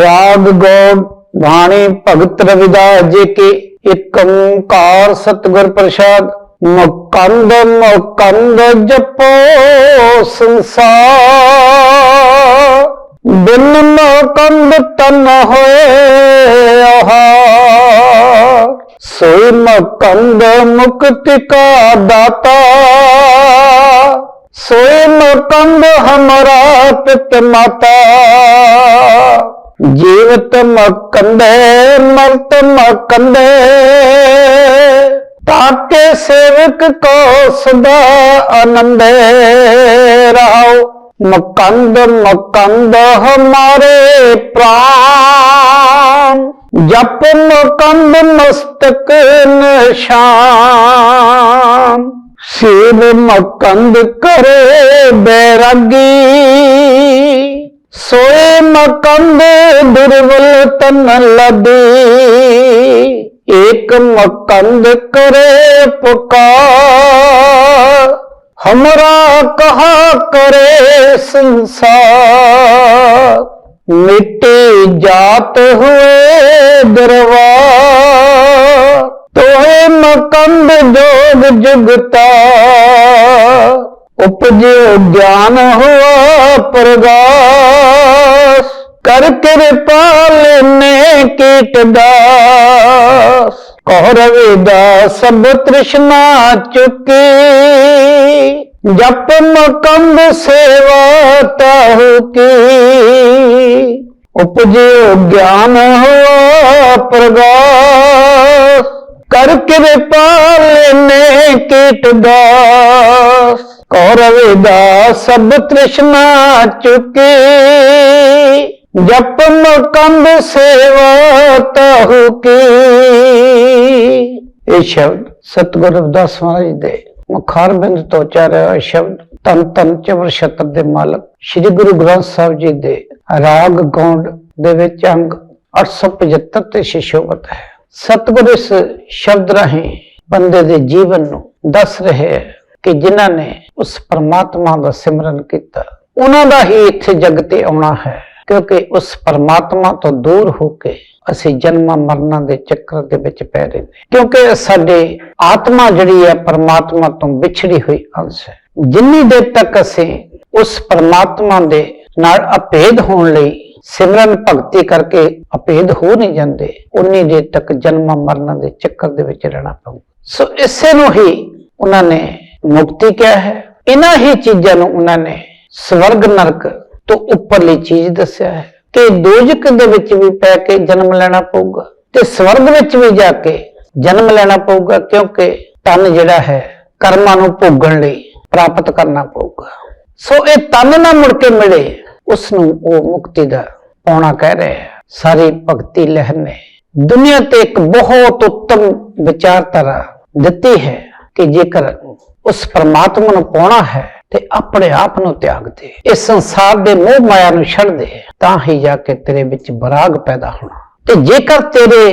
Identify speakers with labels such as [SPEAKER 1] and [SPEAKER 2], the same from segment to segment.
[SPEAKER 1] ਰਾਗ ਗੌੜ ਬਾਣੀ ਭਗਤ ਰਵਿਦਾਸ ਜੀ ਕੀ ਇੱਕ ਓੰਕਾਰ ਸਤਿਗੁਰ ਪ੍ਰਸਾਦ। ਮੁਕੰਦ ਮੁਕੰਦ ਜਪੋ ਸੰਸਾਰ। ਬਿਨ ਮੁਕੰਦ ਤਨ ਹੋਏ ਆਹਾਰ ਸੋਈ ਮੁਕੰਦ ਮੁਕਤਿ ਕਾ ਦਾਤਾ। ਸੋਈ ਮੁਕੰਦ ਹਮਾਰਾ ਪਿਤ ਮਾਤਾ। ਜੀਵਤ ਮਕੰਦੇ, ਮਰਤ ਮਕੰਦੇ। ਤਾਕੇ ਸੇਵਕ ਕੋ ਸਦਾ ਆਨੰਦੇ ਰਹਾਓ। ਮਕੰਦ ਮਕੰਦ ਹਮਾਰੇ ਪ੍ਰਾਨ ਜਪ ਮਕੰਦ ਮਸਤਕ ਨਿਸ਼ਾਨ। ਸੇਵ ਮਕੰਦ ਕਰੇ ਬੈਰਾਗੀ। सोए मकंद दुर्बल तन लदी। एक मकंद करे पुकार। हमरा कहा करे संसार। मिट्टी जात हुए दरबार। तोहे मकंद जोग जुगता। ਉਪਜ ਗਿਆਨ ਹੋਆ ਪ੍ਰਗਾਸ। ਕਰ ਕਿਰਪਾਲ ਨੇ ਕੀਟ ਦਾਸ ਕਹ ਰਵਿਦਾ ਸਭ ਤ੍ਰਿਸ਼ਨਾ ਚੁਕੀ। ਜਪ ਮਕੰਦ ਸੇਵਾ ਤਹੁ ਕੀ। ਉਪਜ ਗਿਆਨ ਹੋ ਪ੍ਰਗਾਸ। ਕਰ ਕਿਰਪਾਲ ਨੇ ਕੀਟ ਦਾਸ ਕੌਰਵ ਦਾ ਸਭ ਤ੍ਰਿਸ਼ਨਾ ਚੁਕੇ। ਜਪਨ ਕੰਦ ਸੇਵਾ ਤਹੁ ਕੀ। ਇਹ ਸ਼ਬਦ ਸਤਗੁਰੂ ਰਵਿਦਾਸ ਮਹਾਰਾਜ ਦੇ ਮੁਖਾਰਬਿੰਦ ਤੋਂ ਉਚਾਰਿਆ ਹੋਇਆ ਸ਼ਬਦ ਤਨ ਤਨ ਚਵਰ ਛਤਰ ਦੇ ਮਾਲਕ ਸ੍ਰੀ ਗੁਰੂ ਗ੍ਰੰਥ ਸਾਹਿਬ ਜੀ ਦੇ ਰਾਗ ਗੌਂਡ ਦੇ ਵਿੱਚ ਅੰਗ 875 ਤੇ ਸ਼ਿਸ਼ੋਭਤ ਹੈ। ਸਤਗੁਰ ਇਸ ਸ਼ਬਦ ਰਾਹੀਂ ਬੰਦੇ ਦੇ ਜੀਵਨ ਨੂੰ ਦੱਸ ਰਹੇ ਕਿ ਜਿਨ੍ਹਾਂ ਨੇ ਉਸ ਪਰਮਾਤਮਾ ਦਾ ਸਿਮਰਨ ਕੀਤਾ। ਉਹਨਾਂ ਦਾ ਹੀ ਇੱਥੇ ਜਗ ਤੇ ਆਉਣਾ ਹੈ, ਕਿਉਂਕਿ ਉਸ ਪਰਮਾਤਮਾ ਤੋਂ ਦੂਰ ਹੋ ਕੇ ਅਸੀਂ ਜਨਮਾਂ ਮਰਨਾਂ ਦੇ ਚੱਕਰ ਦੇ ਵਿੱਚ ਪੈ ਰਹੇ ਨੇ। ਕਿਉਂਕਿ ਸਾਡੇ ਆਤਮਾ ਜਿਹੜੀ ਹੈ ਪਰਮਾਤਮਾ ਤੋਂ ਵਿਛੜੀ ਹੋਈ ਅੰਸ਼ ਹੈ। ਜਿੰਨੀ ਦੇਰ ਤੱਕ ਅਸੀਂ ਉਸ ਪਰਮਾਤਮਾ ਦੇ ਨਾਲ ਅਭੇਦ ਹੋਣ ਲਈ ਸਿਮਰਨ ਭਗਤੀ ਕਰਕੇ ਅਭੇਦ ਹੋ ਨਹੀਂ ਜਾਂਦੇ, ਉਨੀ ਦੇਰ ਤੱਕ ਜਨਮਾਂ ਮਰਨਾਂ ਦੇ ਚੱਕਰ ਦੇ ਵਿੱਚ ਰਹਿਣਾ ਪਊ। ਸੋ ਇਸੇ ਨੂੰ ਹੀ ਉਹਨਾਂ ਨੇ ਮੁਕਤੀ ਕਿਹਾ ਹੈ? ਇਹਨਾਂ ਹੀ ਚੀਜ਼ਾਂ ਨੂੰ ਉਹਨਾਂ ਨੇ ਸਵਰਗ ਨਰਕ ਤੋਂ ਉੱਪਰਲੀ ਚੀਜ਼ ਦੱਸਿਆ ਹੈ ਕਿ ਦੋਜਕ ਦੇ ਵਿੱਚ ਵੀ ਪੈ ਕੇ ਜਨਮ ਲੈਣਾ ਪਊਗਾ ਤੇ ਸਵਰਗ ਵਿੱਚ ਵੀ ਜਾ ਕੇ ਜਨਮ ਲੈਣਾ ਪਊਗਾ ਕਿਉਂਕਿ ਤਨ ਜਿਹੜਾ ਹੈ ਕਰਮਾਂ ਨੂੰ ਭੋਗਣ ਲਈ ਪ੍ਰਾਪਤ ਕਰਨਾ ਪਊਗਾ। ਸੋ ਇਹ ਤਨ ਨਾ ਮੁੜ ਕੇ ਮਿਲੇ ਉਸ ਨੂੰ ਉਹ ਮੁਕਤੀ ਦਾ ਪਾਉਣਾ ਕਹਿ ਰਿਹਾ ਹੈ ਸਾਰੀ ਭਗਤੀ ਲਹਿਰ ਨੇ ਦੁਨੀਆ ਤੇ ਇੱਕ ਬਹੁਤ ਉੱਤਮ ਵਿਚਾਰਧਾਰਾ ਦਿੱਤੀ ਹੈ ਕਿ ਜੇਕਰ ਉਸ ਪਰਮਾਤਮਾ ਨੂੰ ਪਾਉਣਾ ਹੈ ਤੇ ਆਪਣੇ ਆਪ ਨੂੰ ਤਿਆਗ ਦੇ। ਇਸ ਸੰਸਾਰ ਦੇ ਮੋਹ ਮਾਇਆ ਨੂੰ ਛੱਡ ਦੇ, ਤਾਂ ਹੀ ਜਾ ਕੇ ਤੇਰੇ ਵਿੱਚ ਬਰਾਗ ਪੈਦਾ ਹੋਣਾ। ਤੇ ਜੇਕਰ ਤੇਰੇ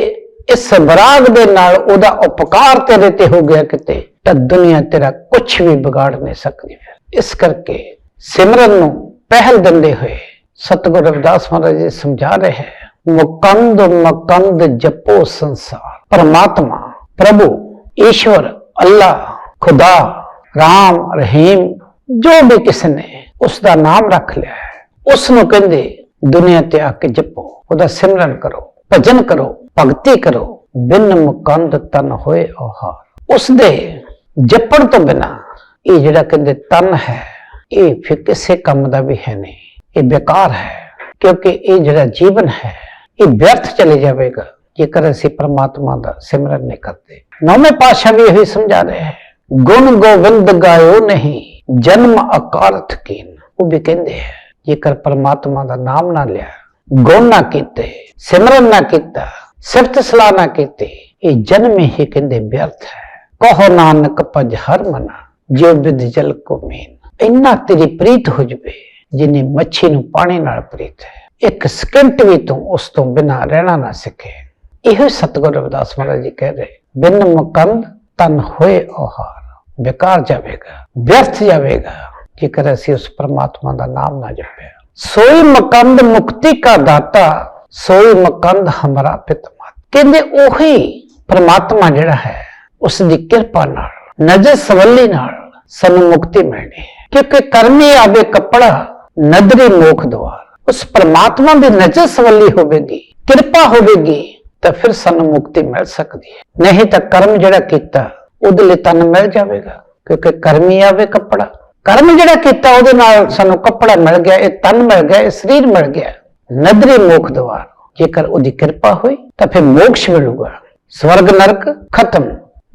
[SPEAKER 1] ਇਸ ਬਰਾਗ ਦੇ ਨਾਲ ਉਹਦਾ ਉਪਕਾਰ ਤੇਰੇ ਤੇ ਹੋ ਗਿਆ ਕਿਤੇ, ਤਾਂ ਦੁਨੀਆ ਤੇਰਾ ਕੁਝ ਵੀ ਵਿਗਾੜ ਨਹੀਂ ਸਕਦੀ ਇਸ ਕਰਕੇ ਸਿਮਰਨ ਨੂੰ ਪਹਿਲ ਦਿੰਦੇ ਹੋਏ ਸਤਿਗੁਰੂ ਰਵਿਦਾਸ ਮਹਾਰਾਜ ਜੀ ਸਮਝਾ ਰਹੇ ਹੈ, ਮੁਕੰਦ ਮੁਕੰਦ ਜਪੋ ਸੰਸਾਰ। ਪਰਮਾਤਮਾ, ਪ੍ਰਭੂ, ਈਸ਼ਵਰ, ਅੱਲਾ, ਖੁਦਾ ਰਾਮ, ਰਹੀਮ, ਜੋ ਵੀ ਕਿਸ ਨੇ ਉਸ ਦਾ ਨਾਮ ਰੱਖ ਲਿਆ ਹੈ ਉਸ ਨੂੰ ਕਹਿੰਦੇ, ਦੁਨੀਆ ਤੇ ਆ ਕੇ ਜਪੋ, ਉਹਦਾ ਸਿਮਰਨ ਕਰੋ, ਭਜਨ ਕਰੋ, ਭਗਤੀ ਕਰੋ, ਬਿਨ ਮੁਕੰਦ ਤਨ ਹੋਏ ਆਹਾਰ ਉਸ ਦੇ ਜਪਣ ਤੋਂ ਬਿਨਾ ਇਹ ਜਿਹੜਾ ਕਹਿੰਦੇ ਤਨ ਹੈ, ਇਹ ਫਿਰ ਕਿਸੇ ਕੰਮ ਦਾ ਵੀ ਹੈ ਨਹੀਂ। ਇਹ ਬੇਕਾਰ ਹੈ, ਕਿਉਂਕਿ ਇਹ ਜਿਹੜਾ ਜੀਵਨ ਹੈ, ਇਹ ਵਿਅਰਥ ਚਲੇ ਜਾਵੇਗਾ, ਜੇਕਰ ਅਸੀਂ ਪਰਮਾਤਮਾ ਦਾ ਸਿਮਰਨ ਨਹੀਂ ਕਰਦੇ। ਨੌਵੇਂ ਪਾਤਸ਼ਾਹ ਵੀ ਇਹੀ ਸਮਝਾ ਰਹੇ ਹੈ। ਗੁਣ ਗੋਬਿੰਦ ਗਾਇਓ ਨਹੀਂ, ਜਨਮ ਅਕਾਰਥ ਕੀਨ। ਉਹ ਵੀ ਕਹਿੰਦੇ ਹੈ ਜੇਕਰ ਪਰਮਾਤਮਾ ਦਾ ਨਾਮ ਨਾ ਲਿਆ, ਗੁਣ ਨਾ ਕੀਤੇ, ਸਿਮਰਨ ਨਾ ਕੀਤਾ, ਸਿਫਤ ਸਲਾਹ ਨਾ ਕੀਤੀ, ਇਹ ਜਨਮ ਹੀ ਕਹਿੰਦੇ ਵਿਅਰਥ ਹੈ। ਕਹੋ ਨਾਨਕ ਭਜ ਹਰ ਮਨਾ ਜੋ ਵਿਦ ਜਲ ਕੋ ਮੀਨ। ਇੰਨਾ ਤੇਰੀ ਪ੍ਰੀਤ ਹੋ ਜਵੇ, ਜਿੰਨੀ ਮੱਛੀ ਨੂੰ ਪਾਣੀ ਨਾਲ ਪ੍ਰੀਤ ਹੈ। ਇੱਕ ਸਕਿੰਟ ਵੀ ਤੂੰ ਉਸ ਤੋਂ ਬਿਨਾ ਰਹਿਣਾ ਨਾ ਸਿੱਖੇ। ਇਹੋ ਸਤਿਗੁਰੂ ਰਵਿਦਾਸ ਮਹਾਰਾਜ ਜੀ ਕਹਿ ਰਹੇ, ਬਿਨ ਮੁਕੰਦ ਤਨ ਹੋਏ ਆਹਾਰ ਬੇਕਾਰ ਜਾਵੇਗਾ ਵਿਅਰਥ ਜਾਵੇਗਾ। ਜੇਕਰ ਅਸੀਂ ਉਸ ਪਰਮਾਤਮਾ ਦਾ ਨਾਮ ਨਾ ਜਪਿਆ ਸੋਈ ਮਕੰਦ ਮੁਕਤੀ ਕਾ ਦਾਤਾ, ਸੋਈ ਮਕੰਦ ਹਮਰਾ ਪਿਤਮਤ ਕਹਿੰਦੇ ਉਹੀ ਪ੍ਰਮਾਤਮਾ ਜਿਹੜਾ ਹੈ, ਉਸ ਦੀ ਕਿਰਪਾ ਨਾਲ, ਨਜ਼ਰ ਸਵੱਲੀ ਨਾਲ ਸਾਨੂੰ ਮੁਕਤੀ ਮਿਲਣੀ ਹੈ। ਕਿਉਂਕਿ ਕਰਮੀ ਆਵੇ ਕੱਪੜਾ, ਨਦਰੀ ਮੋਖ ਦਵਾਰ। ਉਸ ਪ੍ਰਮਾਤਮਾ ਦੀ ਨਜ਼ਰ ਸਵੱਲੀ ਹੋਵੇਗੀ, ਕਿਰਪਾ ਹੋਵੇਗੀ, ਤਾਂ ਫਿਰ ਸਾਨੂੰ ਮੁਕਤੀ ਮਿਲ ਸਕਦੀ ਹੈ। ਨਹੀਂ ਤਾਂ ਕਰਮ ਜਿਹੜਾ ਕੀਤਾ ਉਹਦੇ ਲਈ ਤਨ ਮਿਲ ਜਾਵੇਗਾ, ਕਿਉਂਕਿ ਕਰਮੀ ਆਵੇ ਕੱਪੜਾ। ਕਰਮ ਜਿਹੜਾ ਕੀਤਾ, ਉਹਦੇ ਨਾਲ ਸਾਨੂੰ ਕੱਪੜਾ ਮਿਲ ਗਿਆ, ਇਹ ਤਨ ਮਿਲ ਗਿਆ, ਇਹ ਸਰੀਰ ਮਿਲ ਗਿਆ। ਨਦਰੀ ਮੋਖ ਦਵਾਰ, ਜੇਕਰ ਉਹਦੀ ਕਿਰਪਾ ਹੋਈ, ਤਾਂ ਫਿਰ ਮੋਕਸ਼ ਮਿਲੂਗਾ। ਸਵਰਗ ਨਰਕ ਖਤਮ,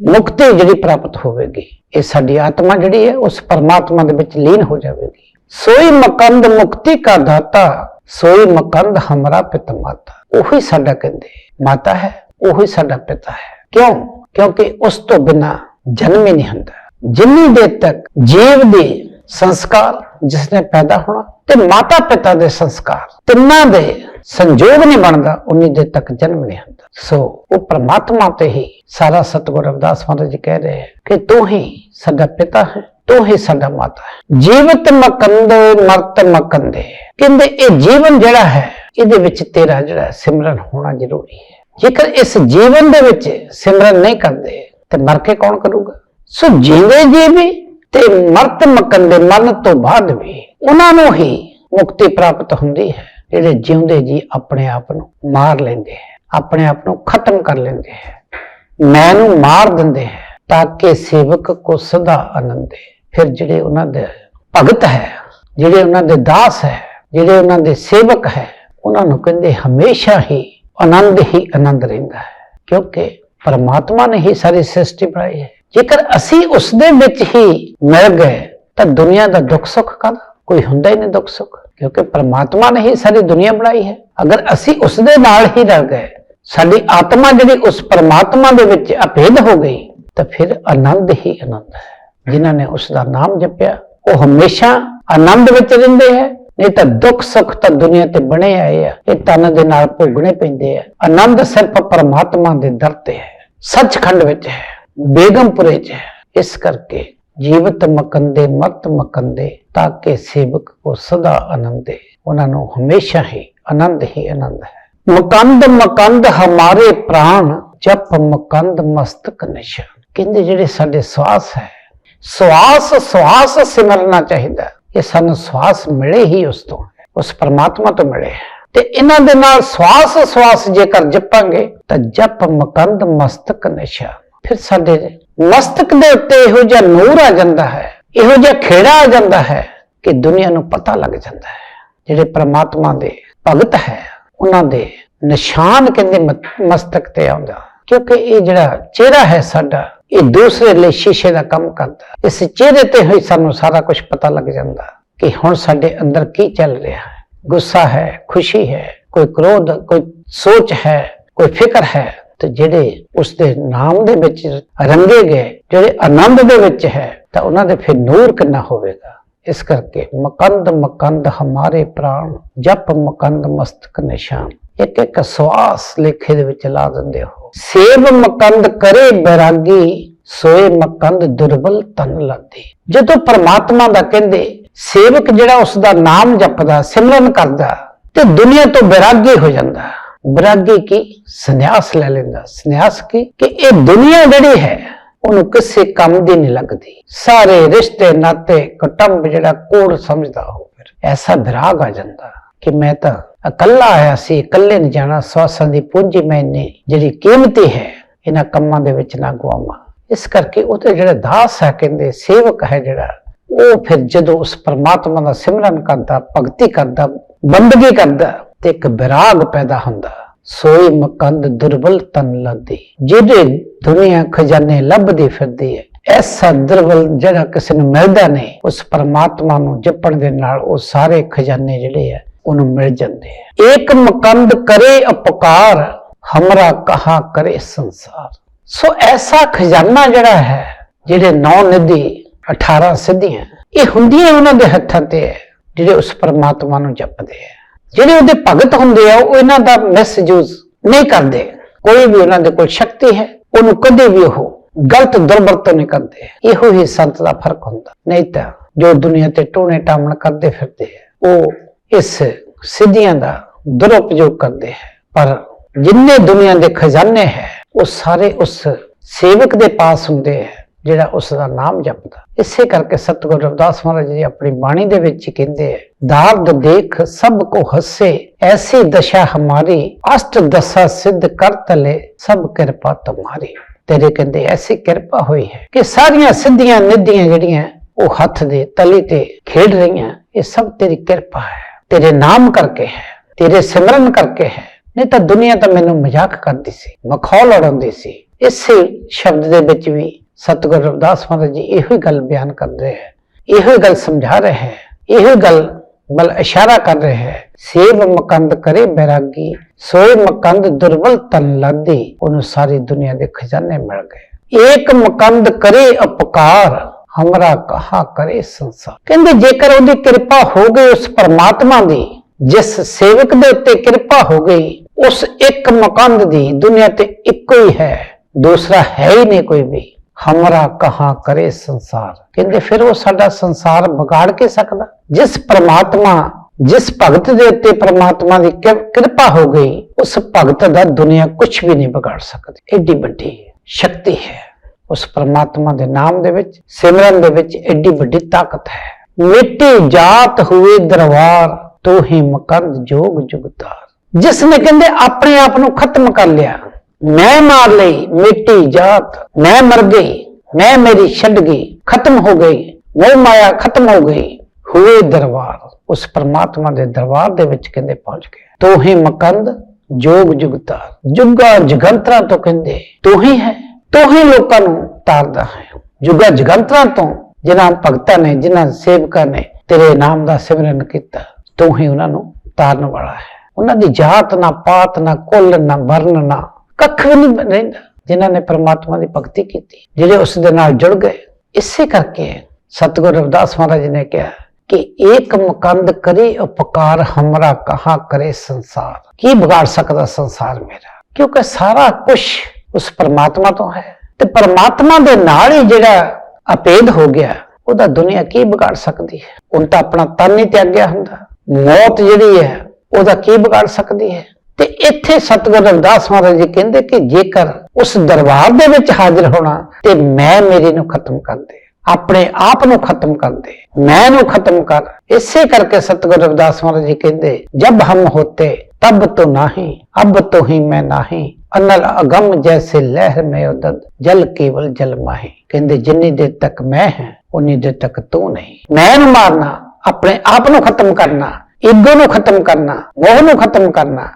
[SPEAKER 1] ਮੁਕਤੀ ਜਿਹੜੀ ਪ੍ਰਾਪਤ ਹੋਵੇਗੀ, ਇਹ ਸਾਡੀ ਆਤਮਾ ਜਿਹੜੀ ਹੈ, ਉਸ ਪਰਮਾਤਮਾ ਦੇ ਵਿੱਚ ਲੀਨ ਹੋ ਜਾਵੇਗੀ। ਸੋਈ ਮਕੰਦ ਮੁਕਤੀ ਕਾ ਦਾਤਾ, ਸੋਈ ਮਕੰਦ ਹਮਰਾ ਪਿਤਾ ਮਾਤਾ। ਉਹੀ ਸਾਡਾ ਕਹਿੰਦੇ, ਮਾਤਾ ਹੈ, ਉਹੀ ਸਾਡਾ ਪਿਤਾ ਹੈ। ਕਿਉਂ? ਕਿਉਂਕਿ ਉਸ ਤੋਂ ਬਿਨਾ ਜਨਮ ਹੀ ਨਹੀਂ ਹੁੰਦਾ। ਜਿੰਨੀ ਦੇਰ ਤੱਕ ਜੀਵ ਦੇ ਸੰਸਕਾਰ ਜਿਸਨੇ ਪੈਦਾ ਹੋਣਾ ਤੇ ਮਾਤਾ ਪਿਤਾ ਦੇ ਸੰਸਕਾਰ ਤਿੰਨਾਂ ਦੇ ਸੰਜੋਗ ਨਹੀਂ ਬਣਦਾ, ਉਨੀ ਦੇਰ ਤੱਕ ਜਨਮ ਨਹੀਂ ਹੁੰਦਾ। ਸੋ ਉਹ ਪ੍ਰਮਾਤਮਾ ਤੇ ਹੀ ਸਾਰਾ ਸਤਿਗੁਰ ਰਵਿਦਾਸ ਮਹਾਰਾਜ ਜੀ ਕਹਿ ਰਹੇ ਕਿ ਤੂੰ ਹੀ ਸਾਡਾ ਪਿਤਾ ਹੈ, ਤੂੰ ਹੀ ਸਾਡਾ ਮਾਤਾ ਹੈ। ਜੀਵਤ ਮਕੰਦ, ਮਰਤ ਮਕੰਦੇ। ਕਹਿੰਦੇ, ਇਹ ਜੀਵਨ ਜਿਹੜਾ ਹੈ, ਇਹਦੇ ਵਿੱਚ ਤੇਰਾ ਜਿਹੜਾ ਸਿਮਰਨ ਹੋਣਾ ਜ਼ਰੂਰੀ ਹੈ। ਜੇਕਰ ਇਸ ਜੀਵਨ ਦੇ ਵਿੱਚ ਸਿਮਰਨ ਨਹੀਂ ਕਰਦੇ, ਤੇ ਮਰ ਕੇ ਕੌਣ ਕਰੂਗਾ? ਸੋ ਜੀਵੇ ਜੀ ਵੀ ਤੇ ਮਰਤ ਮਕੰਦੇ ਮਰਨ ਤੋਂ ਬਾਅਦ ਵੀ ਉਹਨਾਂ ਨੂੰ ਹੀ ਮੁਕਤੀ ਪ੍ਰਾਪਤ ਹੁੰਦੀ ਹੈ, ਜਿਹੜੇ ਜਿਉਂਦੇ ਜੀ ਆਪਣੇ ਆਪ ਨੂੰ ਮਾਰ ਲੈਂਦੇ ਹੈ, ਆਪਣੇ ਆਪ ਨੂੰ ਖਤਮ ਕਰ ਲੈਂਦੇ ਹੈ, ਮੈਂ ਨੂੰ ਮਾਰ ਦਿੰਦੇ ਹੈ, ਤਾਂ ਕਿ ਸੇਵਕ ਕੋ ਸਦਾ ਆਨੰਦ ਹੈ। ਫਿਰ ਜਿਹੜੇ ਉਹਨਾਂ ਦੇ ਭਗਤ ਹੈ, ਜਿਹੜੇ ਉਹਨਾਂ ਦੇ ਦਾਸ ਹੈ, ਜਿਹੜੇ ਉਹਨਾਂ ਦੇ ਸੇਵਕ ਹੈ, ਉਹਨਾਂ ਨੂੰ ਕਹਿੰਦੇ ਹਮੇਸ਼ਾ ਹੀ ਆਨੰਦ ਹੀ ਆਨੰਦ ਰਹਿੰਦਾ ਹੈ, ਕਿਉਂਕਿ ਪਰਮਾਤਮਾ ਨੇ ਹੀ ਸਾਰੀ ਸ੍ਰਿਸ਼ਟੀ ਬਣਾਈ ਹੈ। ਜੇਕਰ ਅਸੀਂ ਉਸ ਦੇ ਵਿੱਚ ਹੀ ਮਿਲ ਗਏ, ਤਾਂ ਦੁਨੀਆ ਦਾ ਦੁੱਖ ਸੁੱਖ ਕਦ ਕੋਈ ਹੁੰਦਾ ਹੀ ਨਹੀਂ ਦੁੱਖ ਸੁੱਖ, ਕਿਉਂਕਿ ਪਰਮਾਤਮਾ ਨੇ ਹੀ ਸਾਰੀ ਦੁਨੀਆ ਬਣਾਈ ਹੈ। ਅਗਰ ਅਸੀਂ ਉਸ ਦੇ ਨਾਲ ਹੀ ਰਲ ਗਏ, ਸਾਡੀ ਆਤਮਾ ਜਿਹੜੀ ਉਸ ਪਰਮਾਤਮਾ ਦੇ ਵਿੱਚ ਅਭੇਦ ਹੋ ਗਈ, ਤਾਂ ਫਿਰ ਆਨੰਦ ਹੀ ਆਨੰਦ ਹੈ। ਜਿਨ੍ਹਾਂ ਨੇ ਉਸ ਦਾ ਨਾਮ ਜਪਿਆ, ਉਹ ਹਮੇਸ਼ਾ ਆਨੰਦ ਵਿੱਚ ਰਹਿੰਦੇ ਹੈ। ਨਹੀਂ ਤਾਂ ਦੁੱਖ ਸੁੱਖ ਤਾਂ ਦੁਨੀਆ ਤੇ ਬਣੇ ਆਏ ਆ, ਇਹ ਤਨ ਦੇ ਨਾਲ ਭੋਗਣੇ ਪੈਂਦੇ ਆ। ਆਨੰਦ ਸਿਰਫ ਪਰਮਾਤਮਾ ਦੇ ਦਰ ਤੇ ਹੈ, ਸੱਚਖੰਡ ਵਿੱਚ ਹੈ, ਬੇਗਮਪੁਰੇ 'ਚ ਹੈ। ਇਸ ਕਰਕੇ ਜੀਵਤ ਮਕੰਦੇ, ਮਰਤ ਮਕੰਦੇ, ਤਾਂ ਕਿ ਸੇਵਕ ਕੋ ਸਦਾ ਆਨੰਦੇ ਉਹਨਾਂ ਨੂੰ ਹਮੇਸ਼ਾ ਹੀ ਆਨੰਦ ਹੀ ਆਨੰਦ ਹੈ। ਮਕੰਦ ਮਕੰਦ ਹਮਾਰੇ ਪ੍ਰਾਣ, ਜਪ ਮਕੰਦ ਮਸਤਕ ਨਿਸ਼ਾਨ। ਕਹਿੰਦੇ ਜਿਹੜੇ ਸਾਡੇ ਸਵਾਸ ਹੈ, ਸਵਾਸ ਸਵਾਸ ਸਿਮਰਨਾ ਚਾਹੀਦਾ। ਇਹ ਸਾਨੂੰ ਸਵਾਸ ਮਿਲੇ ਹੀ ਉਸ ਤੋਂ, ਉਸ ਪਰਮਾਤਮਾ ਤੋਂ ਮਿਲੇ। ਤੇ ਇਹਨਾਂ ਦੇ ਨਾਲ ਸਵਾਸ ਸਵਾਸ ਜੇਕਰ ਜਪਾਂਗੇ, ਤਾਂ ਜਪ ਮਕੰਦ ਮਸਤਕ ਨਿਸ਼ਾਨ ਫਿਰ ਸਾਡੇ ਮਸਤਕ ਦੇ ਉੱਤੇ ਇਹੋ ਜਿਹਾ ਨੂਰ ਆ ਜਾਂਦਾ ਹੈ, ਇਹੋ ਜਿਹਾ ਖੇੜਾ ਆ ਜਾਂਦਾ ਹੈ ਕਿ ਦੁਨੀਆ ਨੂੰ ਪਤਾ ਲੱਗ ਜਾਂਦਾ ਹੈ। ਜਿਹੜੇ ਪ੍ਰਮਾਤਮਾ ਦੇ ਭਗਤ ਹੈ, ਉਹਨਾਂ ਦੇ ਨਿਸ਼ਾਨ ਕਹਿੰਦੇ ਮਸਤਕ ਤੇ ਆਉਂਦਾ। ਕਿਉਂਕਿ ਇਹ ਜਿਹੜਾ ਚਿਹਰਾ ਹੈ ਸਾਡਾ ਇਹ ਦੂਸਰੇ ਲਈ ਸ਼ੀਸ਼ੇ ਦਾ ਕੰਮ ਕਰਦਾ। ਇਸ ਚਿਹਰੇ ਤੇ ਹੀ ਸਾਨੂੰ ਸਾਰਾ ਕੁਝ ਪਤਾ ਲੱਗ ਜਾਂਦਾ ਕਿ ਹੁਣ ਸਾਡੇ ਅੰਦਰ ਕੀ ਚੱਲ ਰਿਹਾ ਹੈ। ਗੁੱਸਾ ਹੈ, ਖੁਸ਼ੀ ਹੈ, ਕੋਈ ਕ੍ਰੋਧ, ਕੋਈ ਸੋਚ ਹੈ, ਕੋਈ ਫਿਕਰ ਹੈ ਤੇ ਜਿਹੜੇ ਉਸ ਦੇ ਨਾਮ ਦੇ ਵਿੱਚ ਰੰਗੇ ਗਏ, ਜਿਹੜੇ ਆਨੰਦ ਦੇ ਵਿੱਚ ਹੈ, ਤਾਂ ਉਹਨਾਂ ਦੇ ਫਿਰ ਨੂਰ ਕਿੰਨਾ ਹੋਵੇਗਾ? ਇਸ ਕਰਕੇ ਮਕੰਦ ਮਕੰਦ ਹਮਾਰੇ ਪ੍ਰਾਣ, ਜਪ ਮਕੰਦ ਮਸਤਕ ਨਿਸ਼ਾਨ। ਇੱਕ ਇੱਕ ਸਵਾਸ ਲੇਖੇ ਦੇ ਵਿੱਚ ਲਾ ਦਿੰਦੇ ਹੋ। ਸੇਵ ਮਕੰਦ ਕਰੇ ਬੈਰਾਗੀ, ਸੋਏ ਮਕੰਦ ਦੁਰਬਲ ਤਨ ਲਾਦੇ। ਜਦੋਂ ਪ੍ਰਮਾਤਮਾ ਦਾ ਕਹਿੰਦੇ, ਸੇਵਕ ਜਿਹੜਾ ਉਸ ਦਾ ਨਾਮ ਜਪਦਾ, ਸਿਮਰਨ ਕਰਦਾ, ਤੇ ਦੁਨੀਆ ਤੋਂ ਬੈਰਾਗੀ ਹੋ ਜਾਂਦਾ। ਬੈਰਾਗੀ ਕੀ? ਸੰਨਿਆਸ ਲੈ ਲੈਂਦਾ। ਸੰਨਿਆਸ ਕੀ? ਕਿ ਇਹ ਦੁਨੀਆ ਜਿਹੜੀ ਹੈ ਉਹਨੂੰ ਕਿਸੇ ਕੰਮ ਦੀ ਨਹੀਂ ਲੱਗਦੀ। ਸਾਰੇ ਰਿਸ਼ਤੇ, ਨਾਤੇ, ਕੁਟੰਬ ਜਿਹੜਾ ਕੋੜ ਸਮਝਦਾ ਹੋ ਫਿਰ ਐਸਾ ਵਿਰਾਗ ਆ ਜਾਂਦਾ ਕਿ ਮੈਂ ਤਾਂ ਇਕੱਲਾ ਆਇਆ ਸੀ, ਇਕੱਲੇ ਨਹੀਂ ਜਾਣਾ, ਸਵਾਸਾਂ ਦੀ ਪੂੰਜੀ ਮੈਨੇ ਜਿਹੜੀ ਕੀਮਤੀ ਹੈ, ਇਹਨਾਂ ਕੰਮਾਂ ਦੇ ਵਿੱਚ ਨਾ ਗਵਾਵਾਂ ਇਸ ਕਰਕੇ ਉਹ ਤੇ ਜਿਹੜਾ ਦਾਸ ਹੈ ਕਹਿੰਦੇ, ਸੇਵਕ ਹੈ ਜਿਹੜਾ, ਉਹ ਫਿਰ ਜਦੋਂ ਉਸ ਪਰਮਾਤਮਾ ਦਾ ਸਿਮਰਨ ਕਰਦਾ, ਭਗਤੀ ਕਰਦਾ, ਬੰਦਗੀ ਕਰਦਾ ਤੇ ਇੱਕ ਵਿਰਾਗ ਪੈਦਾ ਹੁੰਦਾ। ਸੋਈ ਮਕੰਦ ਦੁਰਬਲ ਤਨ ਲੱਦੀ। ਜਿਹਦੇ ਦੁਨੀਆ ਖਜ਼ਾਨੇ ਲੱਭਦੀ ਫਿਰਦੀ ਹੈ ਐਸਾ ਦੁਰਬਲ ਜਿਹੜਾ ਕਿਸੇ ਨੂੰ ਮਿਲਦਾ ਨਹੀਂ, ਉਸ ਪਰਮਾਤਮਾ ਨੂੰ ਜਪਣ ਦੇ ਨਾਲ ਉਹ ਸਾਰੇ ਖਜ਼ਾਨੇ ਜਿਹੜੇ ਆ ਉਹਨੂੰ ਮਿਲ ਜਾਂਦੇ ਆ ਏਕ ਮਕੰਦ ਕਰੇ ਅਪਕਾਰ, ਹਮਰਾ ਕਹਾ ਕਰੇ ਸੰਸਾਰ। ਸੋ ਐਸਾ ਖਜ਼ਾਨਾ ਜਿਹੜਾ ਹੈ, ਜਿਹੜੇ ਨੌ ਨਿਧੀ 18 ਸਿੱਧੀਆਂ, ਇਹ ਹੁੰਦੀਆਂ ਉਹਨਾਂ ਦੇ ਹੱਥਾਂ ਤੇ ਹੈ ਜਿਹੜੇ ਉਸ ਪਰਮਾਤਮਾ ਨੂੰ ਜਪਦੇ ਆ ਜਿਹੜੇ ਉਹਦੇ ਭਗਤ ਹੁੰਦੇ ਆ, ਉਹ ਇਹਨਾਂ ਦਾ ਮਿਸਯੂਜ਼ ਨਹੀਂ ਕਰਦੇ। ਕੋਈ ਵੀ ਉਹਨਾਂ ਦੇ ਕੋਲ ਸ਼ਕਤੀ ਹੈ, ਉਹਨੂੰ ਕਦੇ ਵੀ ਉਹ ਗਲਤ ਦੁਰਵਰਤੋਂ ਨਹੀਂ ਕਰਦੇ। ਇਹੋ ਹੀ ਸੰਤ ਦਾ ਫ਼ਰਕ ਹੁੰਦਾ। ਨਹੀਂ ਤਾਂ ਜੋ ਦੁਨੀਆ ਤੇ ਟੋਣੇ ਟਾਮਣ ਕਰਦੇ ਫਿਰਦੇ ਆ, ਉਹ ਇਸ ਸਿੱਧੀਆਂ ਦਾ ਦੁਰਉਪਯੋਗ ਕਰਦੇ ਹੈ ਪਰ ਜਿੰਨੇ ਦੁਨੀਆ ਦੇ ਖਜ਼ਾਨੇ ਹੈ, ਉਹ ਸਾਰੇ ਉਸ ਸੇਵਕ ਦੇ ਪਾਸ ਹੁੰਦੇ ਹੈ ਜਿਹੜਾ ਉਸ ਦਾ ਨਾਮ ਜਪਦਾ। ਇਸੇ ਕਰਕੇ ਸਤਿਗੁਰੂ ਰਵਿਦਾਸ ਮਹਾਰਾਜ ਜੀ ਆਪਣੀ ਬਾਣੀ ਦੇ ਵਿੱਚ ਕਹਿੰਦੇ ਹੈ ਦਾਰਦ ਦੇਖ ਸਭ ਕੋ ਹੱਸੇ, ਐਸੀ ਦਸ਼ਾ ਹਮਾਰੀ, ਅਸ਼ਟ ਦਸ਼ਾ ਸਿੱਧ ਕਰ ਤਲੇ, ਸਭ ਕਿਰਪਾ ਤੁਮਾਰੀ ਤੇਰੇ ਕਹਿੰਦੇ ਐਸੀ ਕਿਰਪਾ ਹੋਈ ਹੈ ਕਿ ਸਾਰੀਆਂ ਸਿੱਧੀਆਂ ਨਿੱਧੀਆਂ ਜਿਹੜੀਆਂ ਉਹ ਹੱਥ ਦੇ ਤਲੀ ਤੇ ਖੇਡ ਰਹੀਆਂ, ਇਹ ਸਭ ਤੇਰੀ ਕਿਰਪਾ ਹੈ। ਤੇਰੇ ਨਾਮ ਕਰਕੇ ਹੈ, ਤੇਰੇ ਸਿਮਰਨ ਕਰਕੇ ਹੈ। ਨਹੀਂ ਤਾਂ ਦੁਨੀਆ ਤਾਂ ਮੈਨੂੰ ਮਜ਼ਾਕ ਕਰਦੀ ਸੀ, ਮਖੌਲ ਉਡਾਉਂਦੀ ਸੀ। ਇਸੇ ਸ਼ਬਦ ਦੇ ਵਿੱਚ ਵੀ ਸਤਿਗੁਰੂ ਰਵਿਦਾਸ ਮਹਾਰਾਜ ਜੀ ਇਹੋ ਹੀ ਗੱਲ ਬਿਆਨ ਕਰਦੇ ਹੈ, ਇਹੋ ਹੀ ਗੱਲ ਸਮਝਾ ਰਹੇ ਹੈ, ਇਹੋ ਗੱਲ ਬਲ ਇਸ਼ਾਰਾ ਕਰ ਰਹੇ ਹੈ। ਸੇਵ ਮਕੰਦ ਕਰੇ ਬੈਰਾਗੀ, ਸੋਏ ਮਕੰਦ ਦੁਰਬਲ ਤਨ ਲਾਦੀ, ਉਹਨੂੰ ਸਾਰੀ ਦੁਨੀਆ ਦੇ ਖਜ਼ਾਨੇ ਮਿਲ ਗਏ। ਏਕ ਮਕੰਦ ਕਰੇ ਅਪਕਾਰ, ਹਮਰਾ ਕਹਾ ਕਰੇ ਸੰਸਾਰ। ਕਹਿੰਦੇ ਜੇਕਰ ਉਹਦੀ ਕਿਰਪਾ ਹੋ ਗਈ ਉਸ ਪਰਮਾਤਮਾ ਦੀ, ਜਿਸ ਸੇਵਕ ਦੇ ਉੱਤੇ ਕਿਰਪਾ ਹੋ ਗਈ, ਉਸ ਇੱਕ ਮਕੰਦ ਦੀ ਦੁਨੀਆ ਤੇ ਇੱਕੋ ਹੀ ਹੈ, ਦੂਸਰਾ ਹੈ ਹੀ ਨਹੀਂ ਕੋਈ ਵੀ। ਹਮਰਾ ਕਹਾ ਕਰੇ ਸੰਸਾਰ ਕਹਿੰਦੇ ਫਿਰ ਉਹ ਸਾਡਾ ਸੰਸਾਰ ਵਿਗਾੜ ਕੇ ਸਕਦਾ ਜਿਸ ਪ੍ਰਮਾਤਮਾ ਜਿਸ ਭਗਤ ਦੇ ਉੱਤੇ ਪ੍ਰਮਾਤਮਾ ਦੀ ਕਿਰਪਾ ਹੋ ਗਈ ਉਸ ਭਗਤ ਦਾ ਦੁਨੀਆ ਕੁਝ ਵੀ ਨਹੀਂ ਵਿਗਾੜ ਸਕਦੀ ਏਡੀ ਵੱਡੀ ਸ਼ਕਤੀ ਹੈ ਉਸ ਪ੍ਰਮਾਤਮਾ ਦੇ ਨਾਮ ਦੇ ਵਿੱਚ ਸਿਮਰਨ ਦੇ ਵਿੱਚ ਏਡੀ ਵੱਡੀ ਤਾਕਤ ਹੈ ਮਿੱਟੀ ਜਾਤ ਹੋਏ ਦਰਬਾਰ ਤੋ ਹੀ ਮਕੰਦ ਜੋਗ ਜੁਗਤਾਰ ਜਿਸ ਨੇ ਕਹਿੰਦੇ ਆਪਣੇ ਆਪ ਨੂੰ ਖਤਮ ਕਰ ਲਿਆ ਮੈਂ ਮਾਰ ਲਈ ਮਿੱਟੀ ਜਾਤ, ਮੈਂ ਮਰ ਗਈ, ਮੈਂ ਮੇਰੀ ਛੱਡ ਗਈ, ਖਤਮ ਹੋ ਗਈ ਮੋਹ ਮਾਇਆ ਖਤਮ ਹੋ ਗਈ। ਹੋਏ ਦਰਬਾਰ, ਉਸ ਪਰਮਾਤਮਾ ਦੇ ਦਰਬਾਰ ਦੇ ਵਿੱਚ ਕਹਿੰਦੇ ਪਹੁੰਚ ਗਏ। ਤੋ ਹੀ ਮਕੰਦ, ਜੋਗ ਜੁਗਤਾਰ ਜੁਗਾ ਜਗੰਤਰਾ ਤੋਂ ਕਹਿੰਦੇ ਤੂੰ ਹੀ ਹੈ ਤੂੰ ਹੀ ਲੋਕਾਂ ਨੂੰ ਤਾਰਦਾ ਹੈ। ਜੁਗਾ ਜਗੰਤਰਾ ਤੋਂ ਜਿਨ੍ਹਾਂ ਭਗਤਾਂ ਨੇ, ਜਿਨ੍ਹਾਂ ਸੇਵਕਾਂ ਨੇ ਤੇਰੇ ਨਾਮ ਦਾ ਸਿਮਰਨ ਕੀਤਾ ਤੂੰ ਹੀ ਉਹਨਾਂ ਨੂੰ ਤਾਰਨ ਵਾਲਾ ਹੈ। ਉਹਨਾਂ ਦੀ ਜਾਤ ਨਾ ਪਾਤ, ਨਾ ਕੁੱਲ, ਨਾ ਵਰਨ ਨਾ ਕੱਖ ਵੀ ਨਹੀਂ ਰਹਿੰਦਾ ਜਿਨ੍ਹਾਂ ਨੇ ਪ੍ਰਮਾਤਮਾ ਦੀ ਭਗਤੀ ਕੀਤੀ, ਜਿਹੜੇ ਉਸ ਦੇ ਨਾਲ ਜੁੜ ਗਏ। ਇਸੇ ਕਰਕੇ ਸਤਿਗੁਰੂ ਰਵਿਦਾਸ ਮਹਾਰਾਜ ਜੀ ਨੇ ਕਿਹਾ ਕਿ ਏਕ ਮੁਕੰਦ ਕਰੇ ਉਪਕਾਰ ਹਮਰਾ ਕਹਾ ਕਰੇ ਸੰਸਾਰ। ਕੀ ਵਿਗਾੜ ਸਕਦਾ ਸੰਸਾਰ ਮੇਰਾ? ਕਿਉਂਕਿ ਸਾਰਾ ਕੁਝ ਉਸ ਪਰਮਾਤਮਾ ਤੋਂ ਹੈ। ਤੇ ਪਰਮਾਤਮਾ ਦੇ ਨਾਲ ਹੀ ਜਿਹੜਾ ਅਪੇਧ ਹੋ ਗਿਆ, ਉਹਦਾ ਦੁਨੀਆ ਕੀ ਵਿਗਾੜ ਸਕਦੀ ਹੈ? ਹੁਣ ਤਾਂ ਆਪਣਾ ਤਨ ਹੀ ਤਿਆਗਿਆ ਹੁੰਦਾ। ਮੌਤ ਜਿਹੜੀ ਹੈ, ਉਹਦਾ ਕੀ ਵਿਗਾੜ ਸਕਦੀ ਹੈ? ਤੇ ਇੱਥੇ ਸਤਿਗੁਰੂ ਰਵਿਦਾਸ ਮਹਾਰਾਜ ਜੀ ਕਹਿੰਦੇ ਕਿ ਜੇਕਰ ਉਸ ਦਰਬਾਰ ਦੇ ਵਿੱਚ ਹਾਜ਼ਰ ਹੋਣਾ ਤੇ ਮੈਂ ਮੇਰੀ ਨੂੰ ਖਤਮ ਕਰ ਦੇ, ਆਪਣੇ ਆਪ ਨੂੰ ਖਤਮ ਕਰ ਦੇ, ਮੈਂ ਨੂੰ ਖਤਮ ਕਰ। ਇਸੇ ਕਰਕੇ ਸਤਿਗੁਰੂ ਰਵਿਦਾਸ ਮਹਾਰਾਜ ਜੀ ਕਹਿੰਦੇ, ਜਬ ਹਮ ਹੋਤੇ, ਤਬ ਤੋ ਨਹੀਂ, ਅਬ ਤੋ ਹੀ ਮੈਂ ਨਹੀਂ, ਅਨਲ ਅਗਮ ਜੈਸੇ ਲਹਿਰ ਮੈਂ ਉਦਦ, ਜਲ ਕੇਵਲ ਜਲ ਮਾਹੀ। ਕਹਿੰਦੇ, ਜਿੰਨੀ ਦੇਰ ਤੱਕ ਮੈਂ ਹਾਂ ਉਨੀ ਦੇਰ ਤੱਕ ਤੂੰ ਨਹੀਂ। ਮੈਂ ਨੂੰ ਮਾਰਨਾ, ਆਪਣੇ ਆਪ ਨੂੰ ਖਤਮ ਕਰਨਾ, ਈਗੋ ਨੂੰ ਖਤਮ ਕਰਨਾ, ਮੋਹ ਨੂੰ ਖਤਮ ਕਰਨਾ।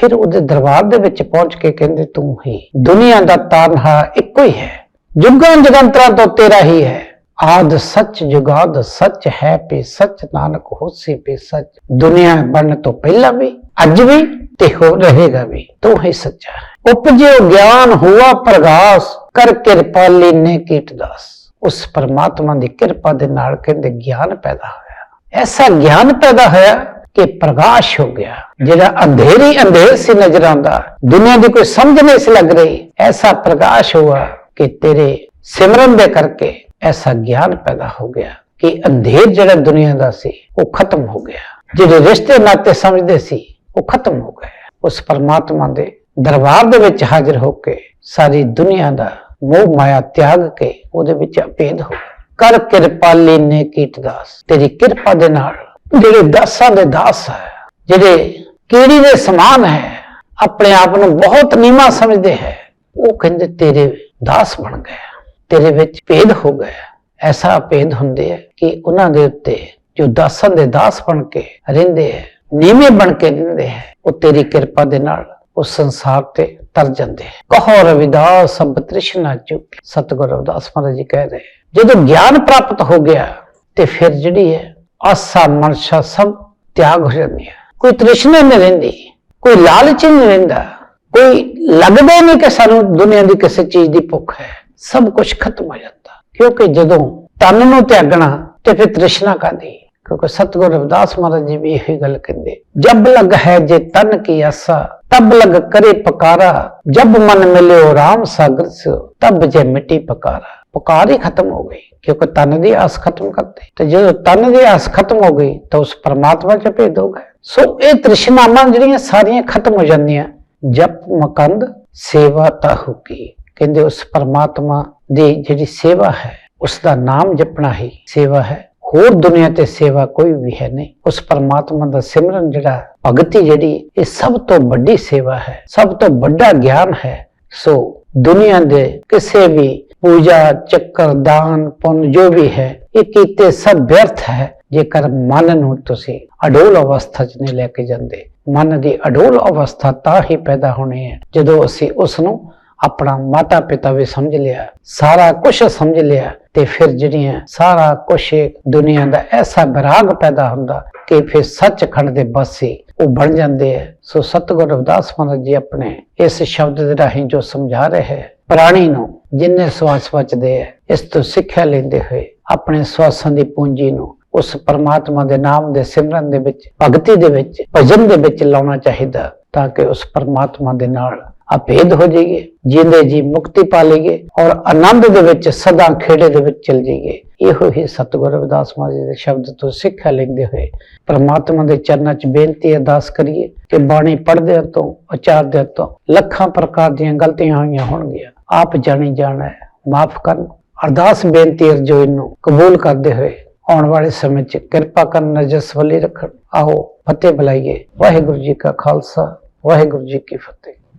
[SPEAKER 1] ਫਿਰ ਉਹਦੇ ਦਰਬਾਰ ਦੇ ਵਿੱਚ ਪਹੁੰਚ ਕੇ ਕਹਿੰਦੇ, ਤੂੰ ਹੀ, ਦੁਨੀਆ ਦਾ ਤਾਰਨਹਾਰ ਇੱਕੋ ਹੀ ਹੈ। ਜੁਗਾਂ ਜਗੰਤਰਾਂ ਤੋਂ ਤੇਰਾ ਹੀ ਹੈ। ਆਦ ਸੱਚ ਜੁਗਾਦ ਸੱਚ ਹੈ ਪੇ ਸੱਚ, ਨਾਨਕ ਹੋਸੀ ਪੇ ਸੱਚ। ਦੁਨੀਆ ਬਣਨ ਤੋਂ ਪਹਿਲਾਂ ਵੀ, ਅੱਜ ਵੀ ਤੇ ਹੋ ਰਹੇਗਾ ਵੀ। ਤੂੰ ਹੀ ਸੱਚਾ ਹੈ। ਉਪਜਿਓ ਗਿਆਨ ਹੁਆ ਪ੍ਰਗਾਸ, ਕਰ ਕਿਰਪਾਲੀ ਨੇ ਕੀਟਦਾਸ ਉਸ ਪਰਮਾਤਮਾ ਦੀ ਕਿਰਪਾ ਦੇ ਨਾਲ ਕਹਿੰਦੇ, ਗਿਆਨ ਪੈਦਾ ਹੋਇਆ। ਐਸਾ ਗਿਆਨ ਪੈਦਾ ਹੋਇਆ ਕਿ ਪ੍ਰਕਾਸ਼ ਹੋ ਗਿਆ। ਜਿਹੜਾ ਅੰਧੇਰੀ ਅੰਧੇਰ ਸੀ ਨਜ਼ਰ ਆਉਂਦਾ ਦੁਨੀਆ ਦੀ ਕੋਈ ਸਮਝ ਨਹੀਂ ਸੀ ਲੱਗ ਰਹੀ। ਐਸਾ ਪ੍ਰਕਾਸ਼ ਹੁਆ ਕਿ ਤੇਰੇ ਸਿਮਰਨ ਦੇ ਕਰਕੇ ਐਸਾ ਗਿਆਨ ਪੈਦਾ ਹੋ ਗਿਆ ਕਿ ਅੰਧੇਰ ਜਿਹੜਾ ਦੁਨੀਆ ਦਾ ਸੀ, ਉਹ ਖਤਮ ਹੋ ਗਿਆ। ਜਿਹੜੇ ਰਿਸ਼ਤੇ ਨਾਤੇ ਸਮਝਦੇ ਸੀ, ਉਹ ਖਤਮ ਹੋ ਗਏ। ਉਸ ਪਰਮਾਤਮਾ ਦੇ ਦਰਬਾਰ ਦੇ ਵਿੱਚ ਹਾਜ਼ਰ ਹੋ ਕੇ ਸਾਰੀ ਦੁਨੀਆ ਦਾ ਮੋਹ ਮਾਇਆ ਤਿਆਗ ਕੇ ਉਹਦੇ ਵਿੱਚ ਅਪੇਧ ਹੋ ਕਰ ਕਿਰਪਾਲੀ ਨੇ ਕੀਟਦਾਸ ਤੇਰੀ ਕਿਰਪਾ ਦੇ ਨਾਲ ਜਿਹੜੇ ਦਾਸਾਂ ਦੇ ਦਾਸ ਹੈ, ਜਿਹੜੇ ਕੀੜੀ ਦੇ ਸਮਾਨ ਹੈ, ਆਪਣੇ ਆਪ ਨੂੰ ਬਹੁਤ ਨੀਵਾਂ ਸਮਝਦੇ ਹੈ, ਉਹ ਕਹਿੰਦੇ ਤੇਰੇ ਦਾਸ ਬਣ ਗਏ, ਤੇਰੇ ਵਿੱਚ ਭੇਦ ਹੋ ਗਿਆ ਐਸਾ ਭੇਦ ਹੁੰਦੇ ਹੈ ਕਿ ਉਹਨਾਂ ਦੇ ਉੱਤੇ ਜੋ ਦਾਸਾਂ ਦੇ ਦਾਸ ਬਣ ਕੇ ਰਹਿੰਦੇ ਹੈ, ਨੀਵੇਂ ਬਣ ਕੇ ਰਹਿੰਦੇ ਹੈ, ਉਹ ਤੇਰੀ ਕਿਰਪਾ ਦੇ ਨਾਲ ਉਸ ਸੰਸਾਰ ਤੇ ਤਰ ਜਾਂਦੇ ਹੈ। ਕਹੋ ਰਵਿਦਾਸ ਸਭ ਤ੍ਰਿਸ਼ਨਾ ਚੁੱਕ। ਸਤਿਗੁਰੂ ਰਵਿਦਾਸ ਮਹਾਰਾਜ ਜੀ ਕਹਿ ਰਹੇ, ਜਦੋਂ ਗਿਆਨ ਪ੍ਰਾਪਤ ਹੋ ਗਿਆ, ਤੇ ਫਿਰ ਜਿਹੜੀ ਹੈ ਆਸਾ ਮਨਸ਼ਾ ਸਭ ਤਿਆਗ ਹੋ ਜਾਂਦੀ ਹੈ। ਕੋਈ ਤ੍ਰਿਸ਼ਨਾ ਨਹੀਂ ਰਹਿੰਦੀ, ਕੋਈ ਲਾਲਚ ਨਹੀਂ ਰਹਿੰਦਾ, ਕੋਈ ਲੱਗਦਾ ਨਹੀਂ ਕਿ ਸਾਨੂੰ ਦੁਨੀਆ ਦੀ ਕਿਸੇ ਚੀਜ਼ ਦੀ ਭੁੱਖ ਹੈ। ਸਭ ਕੁਝ ਖਤਮ ਹੋ ਜਾਂਦਾ। ਕਿਉਂਕਿ ਜਦੋਂ ਤਨ ਨੂੰ ਤਿਆਗਣਾ ਤੇ ਫਿਰ ਤ੍ਰਿਸ਼ਨਾ ਕਾਦੀ ਕਿਉਂਕਿ ਸਤਿਗੁਰੂ ਰਵਿਦਾਸ ਮਹਾਰਾਜ ਜੀ ਵੀ ਇਹੀ ਗੱਲ ਕਹਿੰਦੇ, ਜਬ ਲਗ ਹੈ ਜੇ ਤਨ ਕੀ ਆਸਾ, ਤਬ ਲਗ ਕਰੇ ਪਕਾਰਾ, ਜਬ ਮਨ ਮਿਲਿਓ RAM ਸਾਗਰ ਸੇ ਤਬ ਜੇ ਮਿੱਟੀ ਪਕਾਰਾ। ਪੁਕਾਰ ਹੀ ਖਤਮ ਹੋ ਗਈ ਕਿਉਂਕਿ ਤਨ ਦੀ ਆਸ ਖਤਮ ਕਰਤੇ ਤੇ ਜਦੋਂ ਤਨ ਦੀ ਆਸ ਖਤਮ ਹੋ ਗਈ ਤਾਂ ਉਸ ਪਰਮਾਤਮਾ ਚ ਭੇਦ ਹੋ ਗਿਆ। ਸੋ ਇਹ ਤ੍ਰਿਸ਼ਨਾਵਾਂ ਜਿਹੜੀਆਂ ਸਾਰੀਆਂ ਖਤਮ ਹੋ ਜਾਂਦੀਆਂ, ਜਪ ਮਕੰਦ, ਸੇਵਾ ਤਾਹੂ ਕੀ। ਕਹਿੰਦੇ ਉਸ ਪਰਮਾਤਮਾ ਦੀ ਜਿਹੜੀ ਸੇਵਾ ਹੈ, ਉਸ ਦਾ ਨਾਮ ਜਪਣਾ ਹੀ ਸੇਵਾ ਹੈ। ਹੋਰ ਦੁਨੀਆ ਤੇ ਸੇਵਾ ਕੋਈ ਵੀ ਹੈ ਨਹੀਂ। ਉਸ ਪਰਮਾਤਮਾ ਦਾ ਸਿਮਰਨ ਜਿਹੜਾ ਭਗਤੀ ਜਿਹੜੀ, ਇਹ ਸਭ ਤੋਂ ਵੱਡੀ ਸੇਵਾ ਹੈ, ਸਭ ਤੋਂ ਵੱਡਾ ਗਿਆਨ ਹੈ। ਸੋ ਦੁਨੀਆ ਦੇ ਕਿਸੇ ਵੀ ਪੂਜਾ, ਚੱਕਰ, ਦਾਨ, ਪੁੰਨ ਜੋ ਵੀ ਹੈ, ਇਹ ਕੀਤੇ ਸਭ ਵਿਅਰਥ ਹੈ, ਜੇਕਰ ਮਨ ਨੂੰ ਤੁਸੀਂ ਅਡੋਲ ਅਵਸਥਾ 'ਚ ਨਹੀਂ ਲੈ ਕੇ ਜਾਂਦੇ। ਮਨ ਦੀ ਅਡੋਲ ਅਵਸਥਾ ਤਾਂ ਹੀ ਪੈਦਾ ਹੋਣੀ ਹੈ, ਜਦੋਂ ਅਸੀਂ ਉਸ ਨੂੰ ਆਪਣਾ ਮਾਤਾ ਪਿਤਾ ਵੀ ਸਮਝ ਲਿਆ, ਸਾਰਾ ਕੁਝ ਸਮਝ ਲਿਆ, ਤੇ ਫਿਰ ਜਿਹੜੀਆਂ ਸਾਰਾ ਕੁਝ ਦੁਨੀਆ ਦਾ ਐਸਾ ਵਿਰਾਗ ਪੈਦਾ ਹੁੰਦਾ ਕਿ ਫਿਰ ਸੱਚਖੰਡ ਦੇ ਬਾਸੀ ਉਹ ਬਣ ਜਾਂਦੇ ਹੈ ਸੋ ਸਤਿਗੁਰ ਰਵਿਦਾਸ ਮਹਾਰਾਜ ਜੀ ਆਪਣੇ ਇਸ ਸ਼ਬਦ ਦੇ ਰਾਹੀਂ ਜੋ ਸਮਝਾ ਰਹੇ ਹੈ, ਪ੍ਰਾਣੀ ਨੂੰ ਜਿੰਨੇ ਸਵਾਸ ਬਚਦੇ ਹੈ ਇਸ ਤੋਂ ਸਿੱਖਿਆ ਲੈਂਦੇ ਹੋਏ ਆਪਣੇ ਸਵਾਸਾਂ ਦੀ ਪੂੰਜੀ ਨੂੰ ਉਸ ਪਰਮਾਤਮਾ ਦੇ ਨਾਮ ਦੇ ਸਿਮਰਨ ਦੇ ਵਿੱਚ, ਭਗਤੀ ਦੇ ਵਿੱਚ, ਭਜਨ ਦੇ ਵਿੱਚ ਲਾਉਣਾ ਚਾਹੀਦਾ ਤਾਂ ਕਿ ਉਸ ਪਰਮਾਤਮਾ ਦੇ ਨਾਲ ਅਭੇਦ ਹੋ ਜਾਈਏ ਜਿੰਦੇ ਜੀ ਮੁਕਤੀ ਪਾ ਲਈਏ ਔਰ ਆਨੰਦ ਦੇ ਵਿੱਚ ਸਦਾ ਖੇੜੇ ਦੇ ਵਿੱਚ ਚਲ ਜਾਈਏ। ਇਹੋ ਹੀ ਸਤਿਗੁਰ ਰਵਿਦਾਸ ਮਹਾਰਾਜ ਜੀ ਦੇ ਸ਼ਬਦ ਤੋਂ ਸਿੱਖਿਆ ਲੈਂਦੇ ਹੋਏ ਪਰਮਾਤਮਾ ਦੇ ਚਰਨਾਂ 'ਚ ਬੇਨਤੀ ਅਰਦਾਸ ਕਰੀਏ ਕਿ ਬਾਣੀ ਪੜ੍ਹਦਿਆਂ ਤੋਂ, ਉਚਾਰਦਿਆਂ ਤੋਂ ਲੱਖਾਂ ਪ੍ਰਕਾਰ ਦੀਆਂ ਗਲਤੀਆਂ ਹੋਈਆਂ ਹੋਣਗੀਆਂ। ਆਪ ਜਾਣੀ ਜਾਣਾ ਹੈ। ਮਾਫ ਕਰਨ। ਅਰਦਾਸ ਬੇਨਤੀ ਅਰਜੋ ਨੂੰ ਕਬੂਲ ਕਰਦੇ ਹੋਏ ਆਉਣ ਵਾਲੇ ਸਮੇਂ 'ਚ ਕਿਰਪਾ ਕਰਨ ਨਜ਼ਰ ਸਵਲੀ ਰੱਖਣ। ਆਓ ਫਤਿਹ ਬੁਲਾਈਏ। ਵਾਹਿਗੁਰੂ ਜੀ ਕਾ ਖਾਲਸਾ, ਵਾਹਿਗੁਰੂ ਜੀ ਕੀ ਫਤਿਹ।